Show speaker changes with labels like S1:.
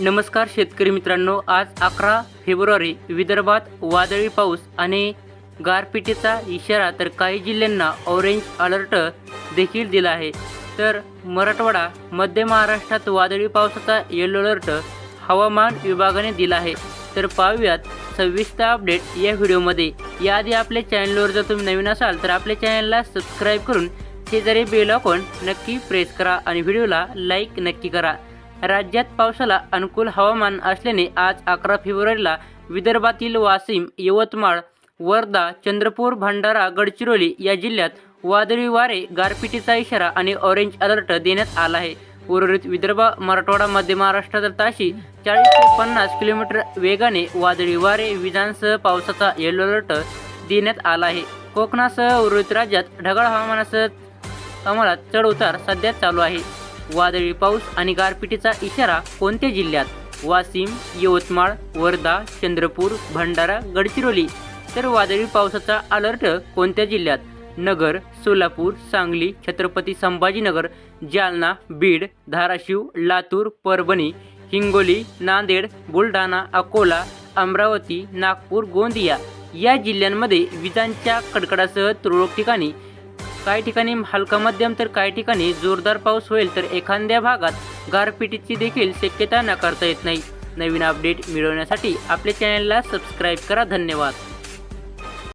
S1: नमस्कार शेतकरी मित्रांनो आज अकरा फेब्रुवारी विदर्भात वादळी पाऊस आणि गारपिटीचा इशारा तर काही जिल्ह्यांना ऑरेंज अलर्ट देखील दिला आहे. तर मराठवाडा मध्य महाराष्ट्रात वादळी पावसाचा येलो अलर्ट हवामान विभागाने दिला आहे. तर पाहूयात सविस्तर अपडेट या व्हिडिओमध्ये. याआधी आपल्या चॅनलवर जर तुम्ही नवीन असाल तर आपल्या चॅनलला सबस्क्राईब करून शेजारी बेल आयकॉन नक्की प्रेस करा आणि व्हिडिओला लाईक नक्की करा. राज्यात पावसाला अनुकूल हवामान असल्याने आज अकरा फेब्रुवारीला विदर्भातील वाशिम यवतमाळ वर्धा चंद्रपूर भंडारा गडचिरोली या जिल्ह्यात वादळी वारे गारपिटीचा इशारा आणि ऑरेंज अलर्ट देण्यात आला आहे. उर्वरित विदर्भ मराठवाडा मध्य महाराष्ट्रात ताशी चाळीस ते पन्नास किलोमीटर वेगाने वादळी वारे विजांसह पावसाचा येलो अलर्ट देण्यात आला आहे. कोकणासह उर्वरित राज्यात ढगाळ हवामानासह अंमलात चढ उतार सध्या चालू आहे. वादळी पाऊस आणि गारपिटीचा इशारा कोणत्या जिल्ह्यात? वाशिम यवतमाळ वर्धा चंद्रपूर भंडारा गडचिरोली. तर वादळी पावसाचा अलर्ट कोणत्या जिल्ह्यात? नगर सोलापूर सांगली छत्रपती संभाजीनगर जालना बीड धाराशिव लातूर परभणी हिंगोली नांदेड बुलढाणा अकोला अमरावती नागपूर गोंदिया. या जिल्ह्यांमध्ये विजांच्या कडकडासह तुरळक ठिकाणी काही ठिकाणी हलका मध्यम तर काही ठिकाणी जोरदार पाऊस होईल तर एखाद्या भागात गारपिटीची देखील शक्यता नाकारता येत नाही. नवीन अपडेट मिळवण्यासाठी आपल्या चॅनलला सबस्क्राईब करा. धन्यवाद.